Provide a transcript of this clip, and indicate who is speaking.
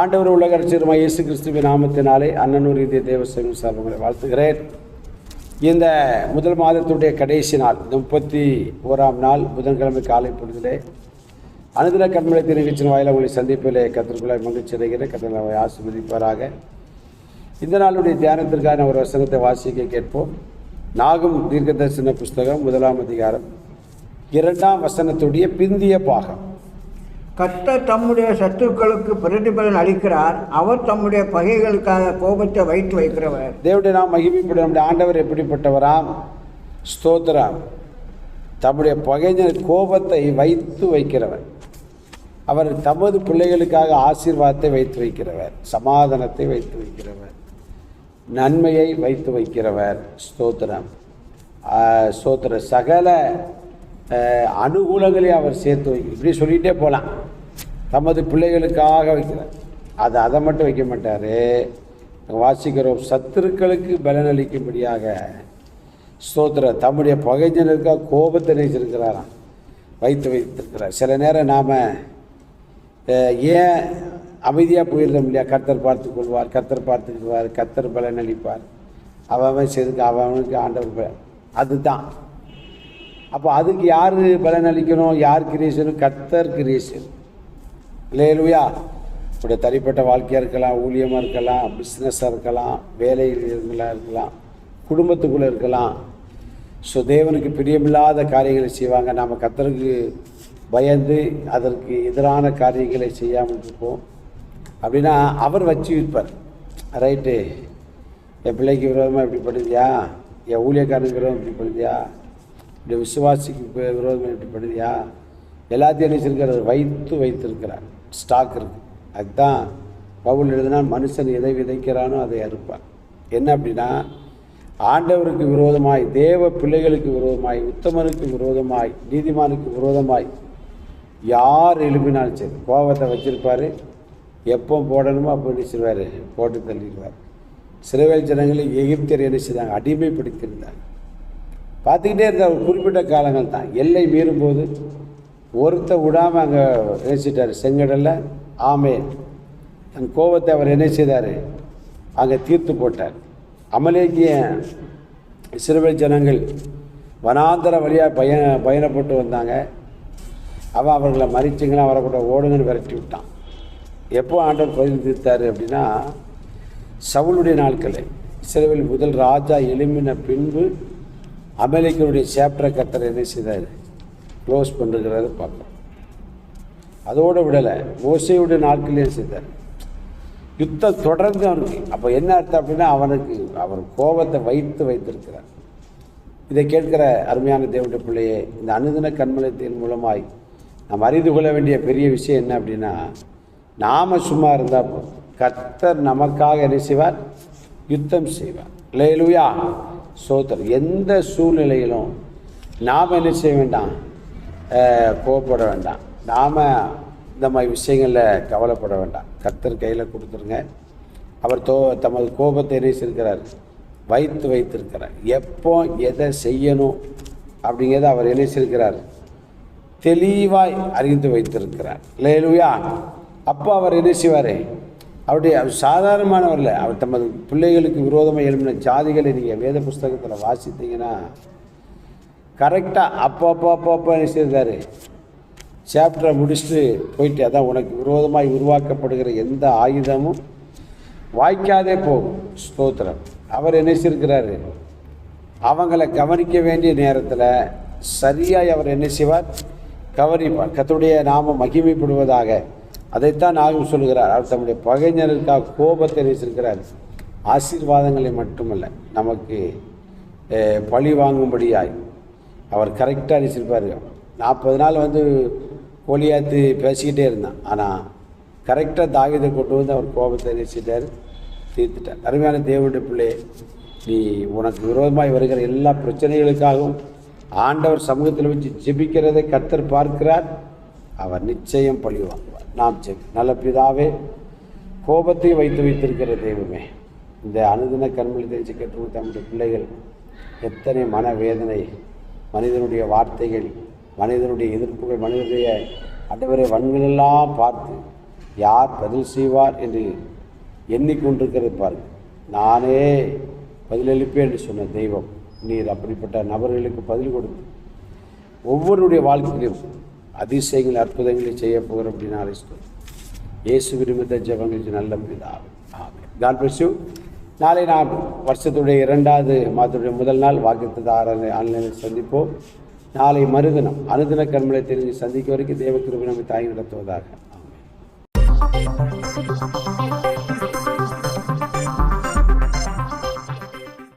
Speaker 1: ஆண்டவர் உலக ரட்சகருமாய் இயேசு கிறிஸ்துவின் நாமத்தினாலே அண்ணனூர் இந்திய தேவசேவை சார்பங்களை வாழ்த்துகிறேன். இந்த முதல் மாதத்துடைய கடைசி நாள் இந்த முப்பத்தி ஓராம் நாள் புதன்கிழமை காலை பொழுதிலே அனுதின கண்மலை நிகழ்ச்சியின் வாயில் உங்களை சந்திப்பிலே கத்திற்குள்ள மகிழ்ச்சி அடைகிறேன். கத்திர ஆசிர்வதிப்பாராக. இந்த நாளுடைய தியானத்திற்கான ஒரு வசனத்தை வாசிக்க கேட்போம். நாகும் தீர்க்கதரிசன புஸ்தகம் முதலாம் அதிகாரம் இரண்டாம் வசனத்துடைய பிந்திய பாகம்.
Speaker 2: கர்த்தர் தம்முடைய சத்துருக்களுக்கு பிரதிபலன் அளிக்கிறார். அவர் தம்முடைய பகைகளுக்காக கோபத்தை வைத்து வைக்கிறவர்.
Speaker 1: தேவடைய நாம் மகிமைப்படும் நம்முடைய ஆண்டவர் எப்படிப்பட்டவராம்? ஸ்தோத்திரம். தம்முடைய பகைஞர் கோபத்தை வைத்து வைக்கிறவர். அவர் தமது பிள்ளைகளுக்காக ஆசீர்வாதத்தை வைத்து வைக்கிறவர். சமாதானத்தை வைத்து வைக்கிறவர். நன்மையை வைத்து வைக்கிறவர். ஸ்தோத்திரம். ஸ்தோத்திர சகல அனுகூலங்களை அவர் சேர்த்து வை. இப்படி சொல்லிகிட்டே போகலாம் தமது பிள்ளைகளுக்காக வைக்கிறார். அது அதை மட்டும் வைக்க மாட்டார். வாசிக்கிறோம் சத்துருக்களுக்கு பலனளிக்கும்படியாக ஸ்தோத்திர தம்முடைய பகைஞனுக்காக கோபத்தை நினைச்சிருக்கிறாராம் வைத்து வைத்திருக்கிறார். சில நேரம் நாம் ஏன் அமைதியாக போயிடுறோம் இல்லையா? கர்த்தர் பார்த்து கொள்வார் கர்த்தர் பார்த்துக்குவார் கர்த்தர் பலன் அளிப்பார். அவன் அவன் செய்துக்கு அவன் அவனுக்கு ஆண்டவர் அதுதான். அப்போ அதுக்கு யார் பலன் அளிக்கணும் யார் கிரியேஷன் கர்த்தர் கிரியேஷன் இல்லையா இப்படி தனிப்பட்ட வாழ்க்கையாக இருக்கலாம் ஊழியமாக இருக்கலாம் பிஸ்னஸாக இருக்கலாம் வேலைகளாக இருக்கலாம் குடும்பத்துக்குள்ளே இருக்கலாம். ஸோ தேவனுக்கு பிரியமில்லாத காரியங்களை செய்வாங்க. நாம் கத்தருக்கு பயந்து அதற்கு எதிரான காரியங்களை செய்யாமல் இருப்போம். அப்படின்னா அவர் வச்சு விற்பார். ரைட்டு என் பிள்ளைக்கு விரோதமாக இப்படி பண்ணுதியா என் ஊழியக்காரனுக்கு விரோதம் இப்படி பண்ணுதியா இப்படி விசுவாசிக்கு விரோதம் விரோதமாக இப்படி பண்ணுதியா எல்லாத்தையும் என்ன வைத்து வைத்திருக்கிறார். ஸ்டாக் இருக்குது அதுதான் பவுல் எழுதினால் மனுஷன் எதை விதைக்கிறானோ அதை அறுப்பான் என்ன அப்படின்னா ஆண்டவருக்கு விரோதமாய் தேவ பிள்ளைகளுக்கு விரோதமாய் உத்தமனுக்கு விரோதமாய் நீதிமானுக்கு விரோதமாய் யார் எழுப்பினாலும் சரி கோபத்தை வச்சிருப்பார். எப்போ போடணுமோ அப்போ நினைச்சிருவார் போட்டு தள்ளிடுவார். சிறுவேல் ஜனங்களை எகிப்தியர் என்ன செய்தாங்க? அடிமைப்படுத்தியிருந்தாங்க. பார்த்துக்கிட்டே இருந்தார் ஒரு குறிப்பிட்ட காலங்கள் தான். எல்லை மீறும்போது ஒருத்த விடாமல் அங்கே நினைச்சிட்டார் செங்கடலில் ஆமே தன் கோபத்தை அவர் என்ன செய்தார்? அங்கே தீர்த்து போட்டார். அமலேக்கிய சிறுவேல் ஜனங்கள் வனாந்தர வழியாக பய பயணப்பட்டு வந்தாங்க. அவன் அவர்களை மறிச்சிங்கன்னா வரக்கூட ஓடுங்கன்னு விரட்டி விட்டான். எப்போ ஆண்டவர் பதில் தீர்த்தார் அப்படின்னா சவுளுடைய நாட்களில் சிறுவில் முதல் ராஜா எழும்பின பின்பு அமெரிக்கனுடைய சாப்டரை கத்தர் என்ன செய்தார்? க்ளோஸ் பண்ணுறத பார்ப்போம் அதோடு விடலை மோசையுடைய நாட்களையும் செய்தார்? யுத்தம் தொடர்ந்து அவனுக்கு அப்போ என்ன அர்த்தம் அப்படின்னா அவனுக்கு அவர் கோபத்தை வைத்து வைத்திருக்கிறார். இதை கேட்கிற அருமையான தேவனுடைய பிள்ளையே இந்த அனுதின கண்மலத்தின் மூலமாய் நாம் அறிந்து கொள்ள வேண்டிய பெரிய விஷயம் என்ன அப்படின்னா நாம் சும்மா இருந்தால் போதும். நமக்காக என்ன செய்வார்? யுத்தம் செய்வார். இல்லையிலுயா சோதர் எந்த சூழ்நிலையிலும் நாம் என்ன செய்ய வேண்டாம்? கோவப்பட வேண்டாம். நாம் இந்த மாதிரி விஷயங்களில் கவலைப்பட வேண்டாம். கர்த்தர் கையில் கொடுத்துருங்க. அவர் தோ தமது கோபத்தை நினைச்சிருக்கிறார் வைத்து வைத்திருக்கிறார். எப்போ எதை செய்யணும் அப்படிங்கிறத அவர் என்ன தெளிவாய் அறிந்து வைத்திருக்கிறார். இல்லையா அப்போ அவர் என்ன செய்வார்? அவருடைய அவர் சாதாரணமானவர் இல்லை அவர் தமது பிள்ளைகளுக்கு விரோதமாக எழுப்பின ஜாதிகளை நீங்கள் வேத புஸ்தகத்தில் வாசித்தீங்கன்னா கரெக்டாக அப்போ அப்போ அப்போ அப்போ என்ன செய்தார்? சாப்டரை முடிச்சுட்டு போயிட்டு அதான் உனக்கு விரோதமாக உருவாக்கப்படுகிற எந்த ஆயுதமும் வாய்க்காதே போகும். ஸ்தோத்திரம். அவர் என்ன செய்திருக்கிறாரு? அவங்களை கவனிக்க வேண்டிய நேரத்தில் சரியாக அவர் என்ன செய்வார்? கவனிப்பார். கத்துடைய நாம மகிமைப்படுவதாக அதைத்தான் நாகும் சொல்கிறார் அவர் தம்முடைய பகைஞருக்காக கோபத்தை நினைச்சிருக்கிறார் ஆசீர்வாதங்களை மட்டுமல்ல நமக்கு பழி வாங்கும்படியாய் அவர் கரெக்டாக நினைச்சிருப்பார் நாற்பது நாள் வந்து கோலியாத்து பேசிக்கிட்டே இருந்தான். ஆனால் கரெக்டாக தாகிதை கொண்டு வந்து அவர் கோபத்தை நினைச்சிட்டார் தீர்த்துட்டார். அருமையான தேவனுடைய பிள்ளை நீ உனக்கு விரோதமாய் வருகிற எல்லா பிரச்சனைகளுக்காகவும் ஆண்டவர் சமூகத்தில் வச்சு ஜெபிக்கிறதை கத்தர் பார்க்கிறார். அவர் நிச்சயம் பழி வாங்குவார் நாம் ஜெபி நல்ல பிதாவே கோபத்தை வைத்து வைத்திருக்கிற தெய்வமே இந்த அனுதின கண்மொழி தெரிஞ்சு கேட்டு தம்முடைய பிள்ளைகள் எத்தனை மனவேதனை மனிதனுடைய வார்த்தைகள் மனிதனுடைய எதிர்ப்புகள் மனிதனுடைய அண்டவரை வன்களெல்லாம் பார்த்து யார் பதில் செய்வார் என்று எண்ணிக்கொண்டிருக்கிறது பாருங்கள் நானே பதிலளிப்பேன் என்று சொன்ன தெய்வம் நீர் அப்படிப்பட்ட நபர்களுக்கு பதில் கொடுத்து ஒவ்வொருடைய வாழ்க்கையிலும் அதிசயங்கள் அற்புதங்களை செய்ய போகிறோம் அப்படின்னு ஆலோசித்தோம் இயேசு விரும்பித்த ஜபங்களுக்கு நல்ல பிதாவே. ஆமென். காட் நாளை நாம் வருஷத்துடைய இரண்டாவது மாதத்துடைய முதல் நாள் வாக்குத்தத ஆன்லைனில் சந்திப்போம். நாளை மறுதினம் அனுதின கண்மலை தெரிஞ்சு சந்திக்க வரைக்கும் தேவ நம்மை தாய் நடத்துவதாக.